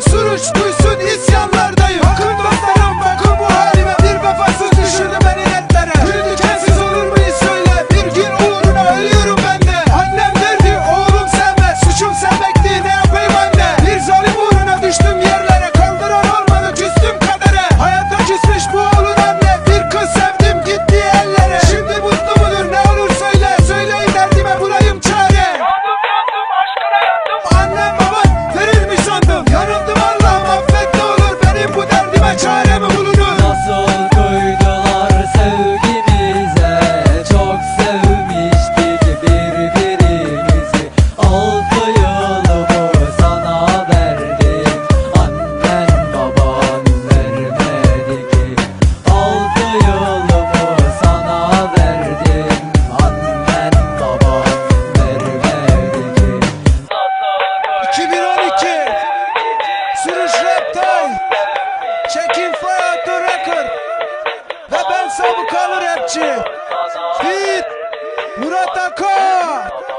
Sürüştüysün isyanlar. Rapçi. Fit. Murat Ako.